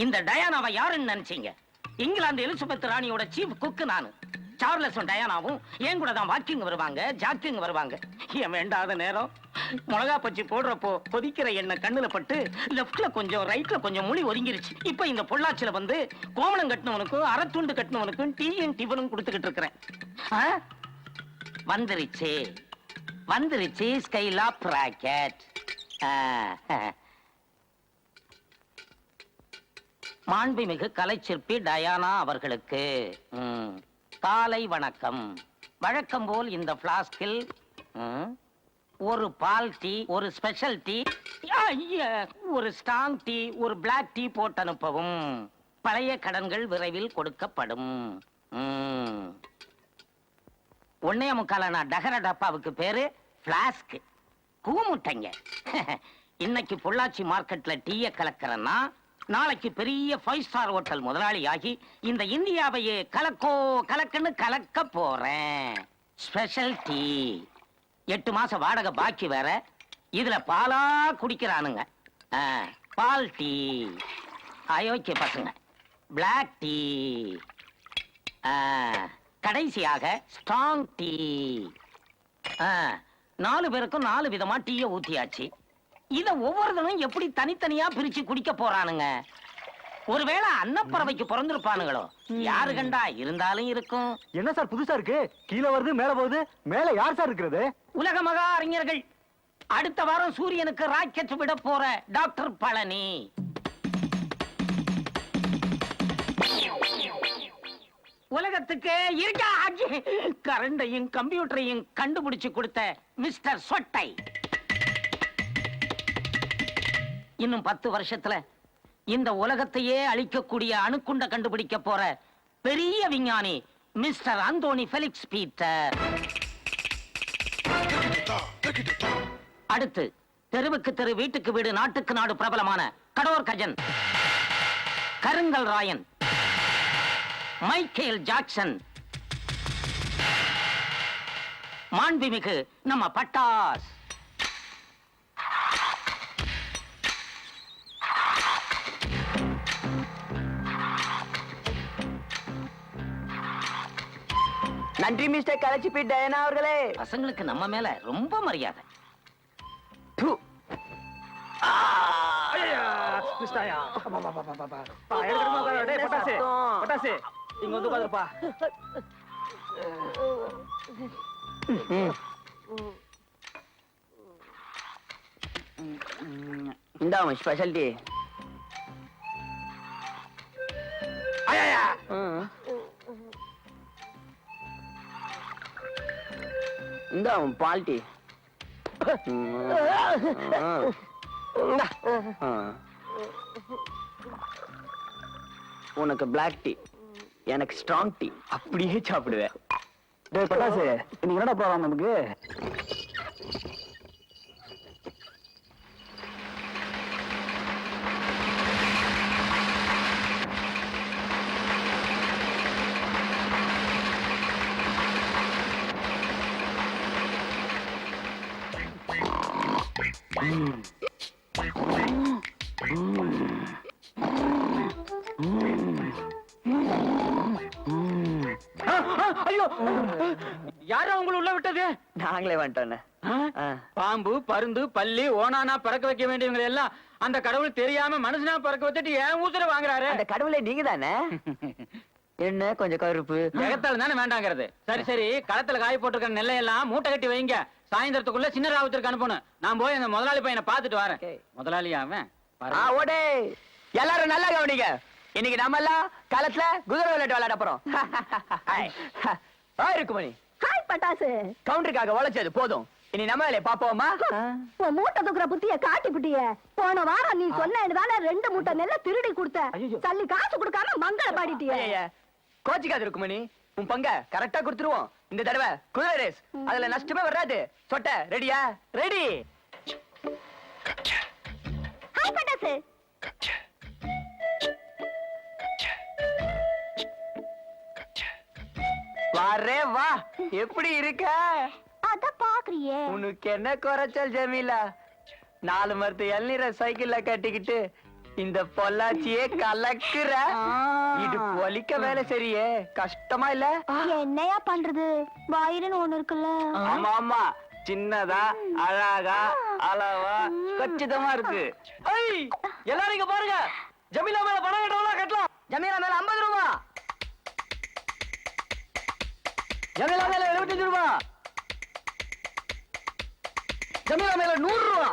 இந்த டயானாவை யாருன்னு நினைச்சீங்க? இங்கிலாந்து எலிசபெத் ராணியோட சீஃப் குக்கு நானு. சார்லஸும் டயானாவும் என் கூட தான் வாக்கிங் வருவாங்க ஜாக்கிங் வருவாங்க. என் வேண்டாத நேரம்? மிளகா பச்சி போடுறப்போ கொதிக்கிற எண்ணெய் கண்ணுல பட்டு லெஃப்ட்ல கொஞ்சம் ரைட்ல கொஞ்சம் முடி ஒதுங்கிருச்சு. இப்ப இந்த பொள்ளாச்சில வந்து கோமணம் கட்டினவனுக்கும் அறத்துண்டு கட்டினவனுக்கும் டீயும் டிஃபனும் கொடுத்துக்கிட்டு இருக்கிறேன். ஆ? வந்துருச்சு. வந்துருச்சு ஸ்கைலா பிராக்கெட் மாண்புமிகு கலைச்சிற்பி டயானா அவர்களுக்கு காலை வணக்கம். வழக்கம் போல் இந்த பிளாஸ்கில் ஒரு பால் டீ ஒரு ஸ்பெஷல் டீ ஒரு ஸ்ட்ராங் டீ ஒரு பிளாக் டீ போட்டு அனுப்பவும் பழைய கடன்கள் விரைவில் கொடுக்கப்படும். ம். ஒன்னே முக்காலான டகர டப்பாவுக்கு பேரு பிளாஸ்க் கூமுட்டைங்க. இன்னைக்கு பொள்ளாச்சி மார்க்கெட்ல டீய கலக்கிறேன்னா நாளைக்கு பெரிய ஃபைவ் ஸ்டார் ஹோட்டல் முதலாளியாகி இந்த இந்தியாவையே கலக்கோ கலக்குன்னு கலக்க போறேன். ஸ்பெஷல் டீ எட்டு மாசம் வாடகை பாக்கி வேற. இதுல பாலா குடிக்கிறானுங்க. ஆ, பால் டீ அயோக்கிய பசங்க. பிளாக் டீ ஆ, கடைசியாக ஸ்ட்ராங் டீ ஆ, நாலு பேருக்கும் நாலு விதமா டீய ஊத்தியாச்சு. இத ஒவ்வொருத்தனும் எப்படி தனித்தனியா பிரிச்சு குடிக்க போறானுங்க? ஒருவேளை அன்னப்பறவைக்கு பிறந்திருப்பானுங்களோ? யாரு கண்டா இருந்தாலும் இருக்கும். என்ன சார் புதுசா இருக்கு? கீழே வருது மேல போகுது மேல யார் சார் இருக்கிறது? உலக மகா அறிஞர்கள் அடுத்த வாரம் சூரியனுக்கு ராக்கெட் விட போற டாக்டர் பழனி. உலகத்துக்கு இருக்கா? கரண்டையும் கம்ப்யூட்டரையும் கண்டுபிடிச்சு கொடுத்த மிஸ்டர் சொட்டை. இன்னும் பத்து வருஷத்துல இந்த உலகத்தையே அழிக்கக்கூடிய அணுக்குண்ட கண்டுபிடிக்க போற பெரிய விஞ்ஞானி மிஸ்டர் அந்தோனி பெலிக்ஸ் பீட்டர். அடுத்து தெருவுக்கு தெரு வீட்டுக்கு வீடு நாட்டுக்கு நாடு பிரபலமான கடோர் கஜன் கருங்கல் ராயன் மைக்கேல் ஜாக்சன் மாண்புமிகு நம்ம பட்டாஸ். நன்றி மிஸ்டர் கலச்சிபி டயனா அவர்களே. பசங்களுக்கு நம்ம மேல ரொம்ப மரியாதை. இங்க வந்து உட்காந்துருப்பா இந்தா உன் ஸ்பெஷல் டீ இந்தா உன் பால் டீ உனக்கு பிளாக் டீ எனக்கு ஸ்ட்ராங் டீ அப்படியே சாப்பிடுவேன். டேய் பட்டாசு இன்னைக்கு என்னடா ப்ரோகிராம் நமக்கு? ஐயோ யாரா உங்களை உள்ள விட்டது? நாங்களே வந்துட்டோண்ணே. ஆ. பாம்பு பருந்து பல்லி ஓனானா பறக்க வைக்க வேண்டியவங்க எல்லாம் அந்த கடவுள் தெரியாம மனுஷனா பறக்க வச்சுட்டு ஏன் ஊசுர வாங்குறாரு. அந்த கடவுளே நீங்க தானே என்ன கொஞ்சம் கருப்பு. ஜெகத்தால தானே வேண்டாங்கிறது. சரி சரி களத்துல காய போட்டிருக்கிற நெல்லையெல்லாம் மூட்டை கட்டி வைங்க. சாயந்தரத்துக்குள்ள சின்ன ராவத்திற்கு அனுப்பணும் நான் போய் அந்த முதலாளி பையனை பார்த்துட்டு வரேன். முதலாளியா அவன். ஓடே. எல்லாரும் நல்லா கவனிங்க. இன்னைக்கு நம்ம எல்லாம் களத்துல குதிரை விளையாட்டு விளையாட போறோம். ஆ, இருக்குமணி ஹாய் பட்டாசு. கவுண்டருக்காக உழைச்சது போதும். இனி நம்ம வேலையை பாப்போமா உன் மூட்டை தூக்குற புத்திய காட்டி புட்டிய. போன வாரம் நீ சொன்னதால ரெண்டு மூட்டை நெல்ல திருடி கொடுத்த. சல்லி காசு கொடுக்காம மங்கள பாடிட்டிய. கோச்சிக்காது இருக்குமணி உன் பங்க கரெக்டா கொடுத்துருவோம். இந்த தடவை குதிரை ரேஸ் அதுல நஷ்டமே வராது. சொட்ட ரெடியா ரெடி ஹாய் பட்டாசு. வாரே வா எப்படி இருக்க? அத பாக்குறியே. உனக்கு என்ன குறைச்சல் ஜமீலா? நாலு மரத்து இளநீரை சைக்கிள்ல கட்டிக்கிட்டு இந்த பொள்ளாச்சியே கலக்குற. இது பொலிக்க வேலை சரியே கஷ்டமா இல்ல? என்னையா பண்றது? வயிறுன்னு ஒண்ணு இருக்குல்ல. ஆமா ஆமா. சின்னதா அழகா அளவா கச்சிதமா இருக்கு. எல்லாரும் இங்க பாருங்க. ஜமீலா மேல பணம் கட்டலாம் கட்டலாம். ஜமீலா மேல 50 ரூபா. ஜமீலா மேல 75 ரூபா. ஜமீலா மேல 100 ரூபா.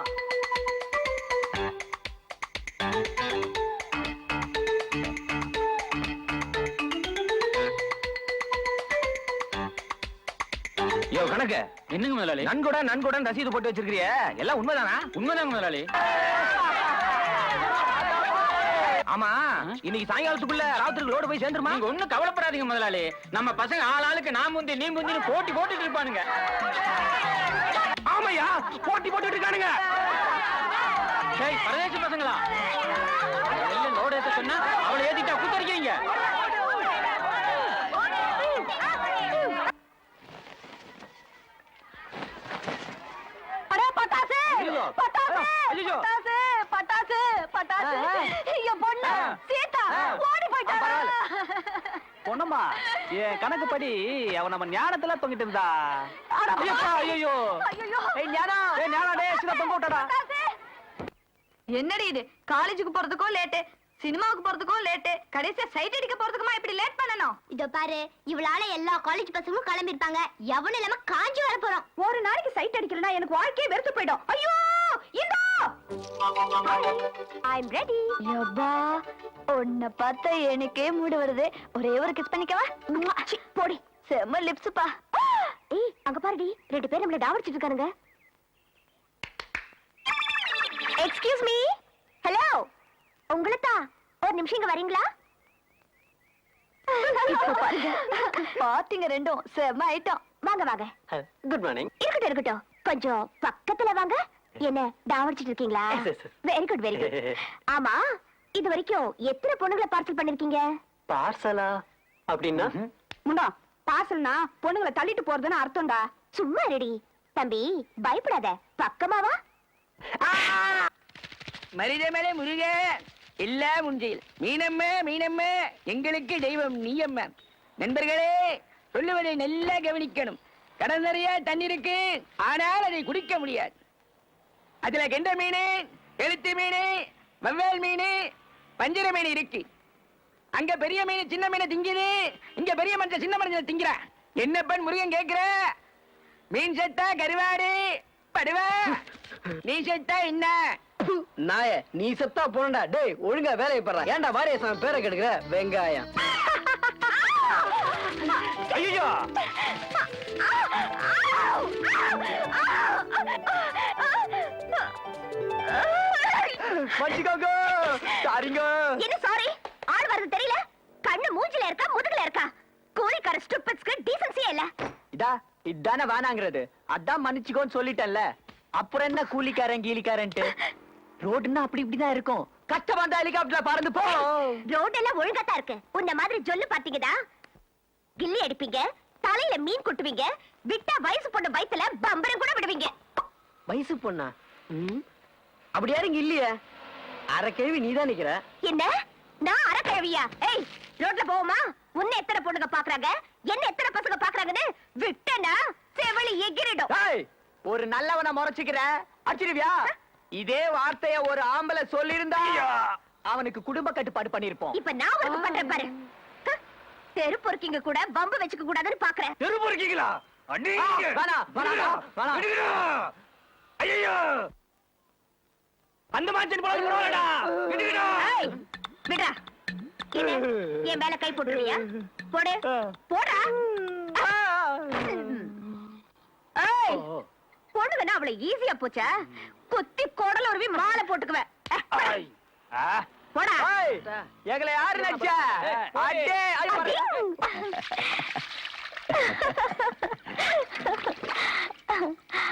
யோ கணக்கு. என்னங்க முதலாளி? நன்கொடன் நன்கொடன் ரசீது போட்டு வச்சிருக்கிறியே. எல்லாம் உண்மைதானா? உண்மைதாங்க முதலாளி. ஆமா இன்னைக்கு சாயங்காலத்துக்குள்ள ராத்திரிக்கு லோடு போய் சேர்ந்துருமா? நீங்க ஒண்ணும் கவலைப்படாதீங்க முதலாளி. நம்ம பசங்க ஆள் ஆளுக்கு நான் முந்தி நீ முந்தின்னு போட்டி போட்டுட்டு இருப்பானுங்க. ஆமையா? போட்டி போட்டுட்டு இருக்கானுங்க. டேய் பரதேசி பசங்களா? வெளில லோடு ஏத்த சொன்னா அவளை ஏத்திட்டா குத்தரிக்கீங்க பட்டாசு. பட்டாசு! ஐயோ. பட்டாசு. என் பொண்ணு. சீதா. ஓடி போயிட்டாரா பொண்ணம்மா என் கணக்குப்படி அவன் நம்ம ஞானத்துல தொங்கிட்டு இருந்தா. ஐயோ ஏய் ஞானா ஏய் ஞானா டேய் சின்ன தொங்க விட்டடா. என்னடி இது? காலேஜுக்கு போறதுக்கும் லேட்டு? சினிமாவுக்கு போறதுக்கும் லேட்டு? கடைசியா சைட் அடிக்க போறதுக்குமா இப்படி லேட் பண்ணணும்? இதோ பாரு இவளால எல்லா காலேஜ் பசங்களும் கிளம்பிருப்பாங்க எவனும் இல்லாம காஞ்சி வர போறோம். ஒரு நாளைக்கு சைட் அடிக்கலனா எனக்கு வாழ்க்கையே வெறுத்து போயிடும். ஐயோ! இதோ ஐ அம் ரெடி யப்பா உன்னை பார்த்தா எனக்கே மூடு வருது. ஒரே ஒரு கிஸ் பண்ணிக்கவா? சி, போடி. செம்ம லிப்ஸ்ப்பா ஏய் அங்க பாருடி. ரெண்டு பேர் நம்மள டாவடிச்சிட்டு இருக்கானுங்க. எக்ஸ்கியூஸ் மீ ஹலோ உங்களதா ஒரு நிமிஷம் இங்க வரீங்களா? இப்ப பாருங்க. பாத்தீங்க ரெண்டும். செம்ம ஐட்டம் வாங்க வாங்க. குட் மார்னிங் இருக்கட்டும் இருக்கட்டும். கொஞ்சம் பக்கத்துல வாங்க. என்ன டாவடிச்சிட்டு இருக்கீங்களா. வெரி குட் வெரி குட் ஆமா இது வரைக்கும் எத்தனை பொண்ணுங்களை பார்சல் பண்ணிருக்கீங்க? பார்சலா? அப்படின்னா? முண்டா பார்சல்னா பொண்ணுங்களை தள்ளிட்டு போறதுன்னு அர்த்தம்டா. சும்மா ரெடி தம்பி பயப்படாத. பக்கமாவா மனித மேலே முருக. எல்லா முஞ்சையில் மீனம்மா மீனம்மா. எங்களுக்கு தெய்வம் நீயம்மா. நண்பர்களே சொல்லுவதை நல்லா கவனிக்கணும். கடல் நிறைய தண்ணி இருக்கு. ஆனால் அதை குடிக்க முடியாது. அதுல கெண்ட மீன் எழுத்து மீன் வவ்வால் மீன் வஞ்சிர மீன் இருக்கு அங்க பெரிய மீன் சின்ன மீனை திங்குது இங்க பெரிய மனுஷன் சின்ன மனுஷன் திங்கிறா என்ன பெண் முருகன் கேக்குற மீன் செத்தா கருவாடு படுவா நீ செத்தா என்ன நாய நீ செத்தா போனடா டேய் ஒழுங்கா வேலையை பாடுறா ஏன்டா வாரியசாமி பேரை கெடுக்கிற வெங்காயம் ஐயோ மன்னிச்சுக்கோங்க. சாரிங்க. என்ன சாரி ஆள் வருது தெரியல. கண்ணு மூஞ்சில இருக்கா முதுகுல இருக்கா? கூலிக்கார ஸ்டூபிட்ஸ்க்கு டீசன்சியே இல்ல. இதா இதானே வேணாங்கிறது அதான் மன்னிச்சுக்கோன்னு சொல்லிட்டேன்ல. அப்புறம் என்ன கூலிக்காரன் கீலிக்காரன்ட்டு? ரோடுன்னா அப்படி இப்படிதான் இருக்கும். கஷ்டம் வந்தா ஹெலிகாப்டர்ல பறந்து போ. ரோட் எல்லாம் ஒழுங்கா இருக்கு. உன்ன மாதிரி ஜொல்லு பாத்தீங்கதா கில்லி அடிப்பீங்க தலையில மீன் கொட்டுவீங்க விட்டா வயசு பொண்ணு வயித்துல பம்பரம் கூட விடுவீங்க. வயசு பொண்ணா? அப்படி யாருங்க இல்லையே? அரை கேள்வி நீதான் நிக்கிற? என்ன? நான் அறக்கிழவியா ஏய் ரோட்ல போவோமா? உன்னை எத்தனை பொண்ணுங்க பாக்குறாங்க? என்ன எத்தனை பசங்க பாக்குறாங்கன்னு விட்டனா? செவளி எகிரிடும். ஏய், ஒரு நல்லவனை முறைச்சுக்கிற? அடிச்சிருவியா? இதே வார்த்தைய ஒரு ஆம்பளை சொல்லியிருந்தா அவனுக்கு குடும்ப கட்டுப்பாடு பண்ணிருப்போம் இப்ப நான் உனக்கு பண்றேன் பாரு. தெரு பொறுக்கிங்க கூட பம்பு வச்சுக்க கூடாதுன்னு பாக்குறேன். வேணாம், வேணாம். ஐயோ. அந்த மாச்சன் போல பரவாயில்லடா. ஏய், விடுடா. என்ன? என் மேல கை போட்டுருவியா போடு. போடா. ஏய் பொண்ணுங்கன்னா அவளை ஈஸியா போச்சா. குத்தி குடல உருவி மாலை போட்டுக்குவேன். போடா. ஏய், எங்களை யாரு நடிச்சா அடி.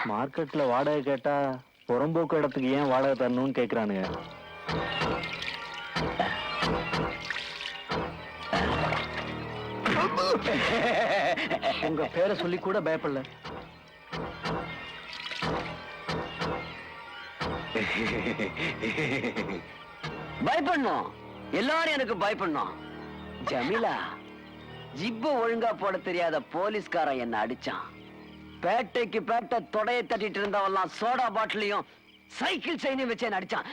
மார்க்கெட்ல வாடகை கேட்டா புறம்போக்கு இடத்துக்கு ஏன் வாடகை தரணும்னு கேக்குறானுங்க. உங்க பேரை சொல்லி கூட பயப்படல. பயப்படணும். எல்லாரும் எனக்கு பயப்படணும். ஜமீலா ஜிப்ப ஒழுங்கா போட தெரியாத போலீஸ்காரன் என்ன அடிச்சான். பேட்டைக்கு பேட்டை தொடைய தட்டிட்டு இருந்தவெல்லாம் சோடா பாட்டிலையும் சைக்கிள் செயினையும் வச்சு என்ன அடிச்சான்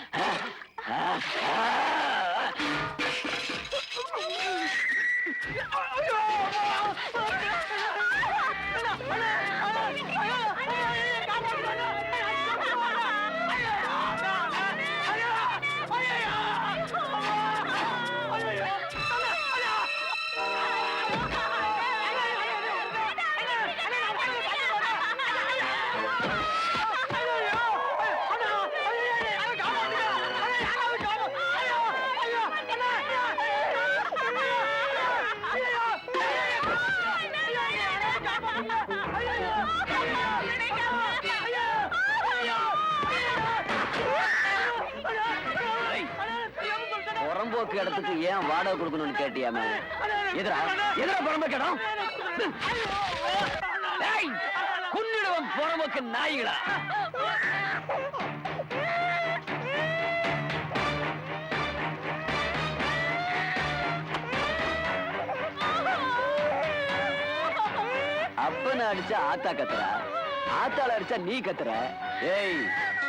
புறம்போக்கு இடத்துக்கு ஏன் வாடகை கொடுக்கணும்னு கேட்டியாமே எதிரா? எதிரா புறம்போக்கு இடம் குன்னிடுவன் கொன்னிடுவன் புறம்போக்கு நாய்களா? அப்பன அடிச்சா ஆத்தா கத்துற? ஆத்தால அடிச்சா நீ கத்துற? ஏய்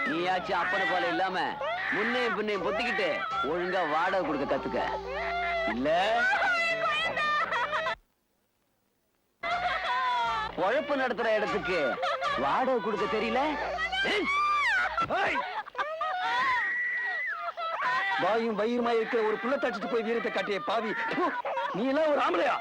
நீயாச்சும் அப்பனை போல இல்லாம முன்னையும் பின்னே பொத்திக்கிட்டு ஒழுங்கா வாடகை கொடுக்க கத்துக்க. இல்ல? பொழப்பு நடத்துற இடத்துக்கு வாடகை கொடுக்க தெரியல? வாயும் வயிறுமா இருக்கிற ஒரு புள்ள தச்சுட்டு போய் வீரத்தை காட்டிய பாவி. நீ எல்லாம் ஒரு ஆம்பளையா?